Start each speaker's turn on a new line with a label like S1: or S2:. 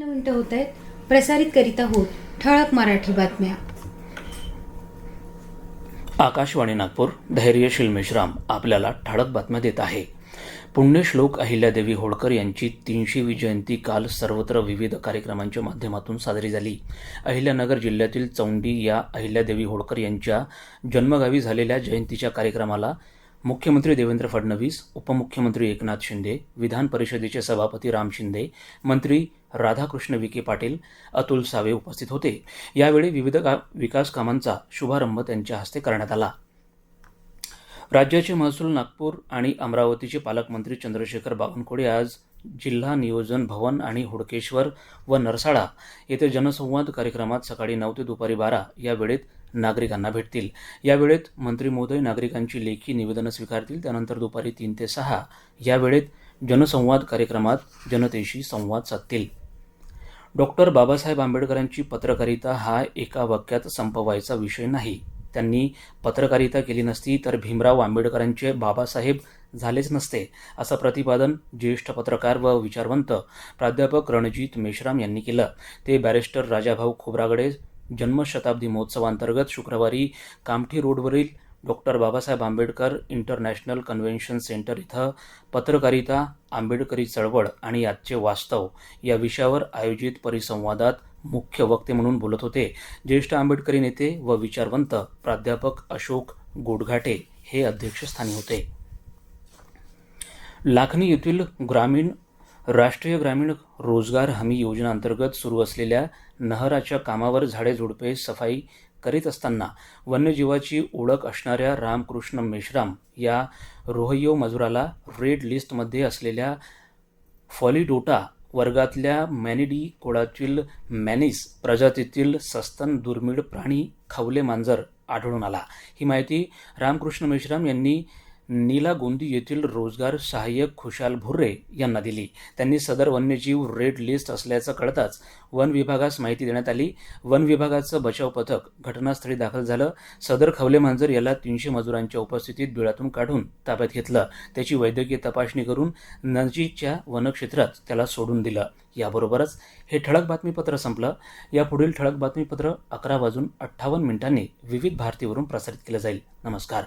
S1: मिनिटं होत आहेत. प्रसारित करीत आहोत ठळक मराठी बातम्या.
S2: आकाशवाणी नागपूर धैर्यशील मेश्राम आपल्याला ठळक बातम्या देत आहे. पुण्यश्लोक अहिल्यादेवी होळकर यांची तीनशेवी जयंती काल सर्वत्र विविध कार्यक्रमांच्या माध्यमातून साजरी झाली. अहिल्यानगर जिल्ह्यातील चौंडी या अहिल्यादेवी होळकर यांच्या जन्मगावी झालेल्या जयंतीच्या कार्यक्रमाला मुख्यमंत्री देवेंद्र फडणवीस उपमुख्यमंत्री एकनाथ शिंदे विधान परिषदेचे सभापती राम शिंदे मंत्री राधाकृष्ण विखे पाटील अतुल सावे उपस्थित होते. यावेळी विविध का विकास कामांचा शुभारंभ त्यांच्या हस्ते करण्यात आला. राज्याचे महसूल नागपूर आणि अमरावतीचे पालकमंत्री चंद्रशेखर बावनकुळे आज जिल्हा नियोजन भवन आणि हुडकेश्वर व नरसाळा येथे जनसंवाद कार्यक्रमात सकाळी नऊ ते दुपारी बारा या वेळेत नागरिकांना भेटतील. या वेळेत मंत्री महोदय नागरिकांची लेखी निवेदनं स्वीकारतील. त्यानंतर दुपारी तीन ते सहा या वेळेत जनसंवाद कार्यक्रमात जनतेशी संवाद साधतील. डॉक्टर बाबासाहेब आंबेडकरांची पत्रकारिता हा एका वाक्यात संपवायचा विषय नाही. त्यांनी पत्रकारिता केली नसती तर भीमराव आंबेडकरांचे बाबासाहेब झालेच नसते असं प्रतिपादन ज्येष्ठ पत्रकार व विचारवंत प्राध्यापक रणजित मेश्राम यांनी केलं. ते बॅरिस्टर राजाभाऊ खोब्रागडे जन्मशताब्दी महोत्सवांतर्गत शुक्रवारी कामठी रोडवरील doctor Babasaheb Ambedkar international convention centre इथं पत्रकारिता आंबेडकरी चळवळ आणि आजचे वास्तव या विषयावर आयोजित परिसंवादात मुख्य वक्ते म्हणून बोलत होते. ज्येष्ठ आंबेडकरी नेते व विचारवंत प्राध्यापक अशोक गोडघाटे हे अध्यक्षस्थानी होते. लाखनी येथील ग्रामीण राष्ट्रीय ग्रामीण रोजगार हमी योजनेअंतर्गत सुरू असलेल्या नहराच्या कामावर झाडे झुडपे सफाई करीत असताना वन्यजीवाची ओळख असणाऱ्या रामकृष्ण मेश्राम या रोहयो मजुराला रेड लिस्टमध्ये असलेल्या फॉलिडोटा वर्गातल्या मॅनिडी कोळातील मॅनिस प्रजातीतील सस्तन दुर्मिळ प्राणी खवले मांजर आढळून आला. ही माहिती रामकृष्ण मेश्राम यांनी नीला गोंदी येथील रोजगार सहाय्यक खुशाल भुर्रे यांना दिली. त्यांनी सदर वन्यजीव रेड लिस्ट असल्याचं कळताच वन विभागास माहिती देण्यात आली. वन विभागाचं बचाव पथक घटनास्थळी दाखल झालं. सदर खवले मांजर याला तीनशे मजुरांच्या उपस्थितीत बिळातून काढून ताब्यात घेतलं. त्याची वैद्यकीय तपासणी करून नजीकच्या वनक्षेत्रात त्याला सोडून दिलं. याबरोबरच हे ठळक बातमीपत्र संपलं. यापुढील ठळक बातमीपत्र अकरा वाजून अठ्ठावन्न मिनिटांनी विविध भारतीवरून प्रसारित केलं जाईल. नमस्कार.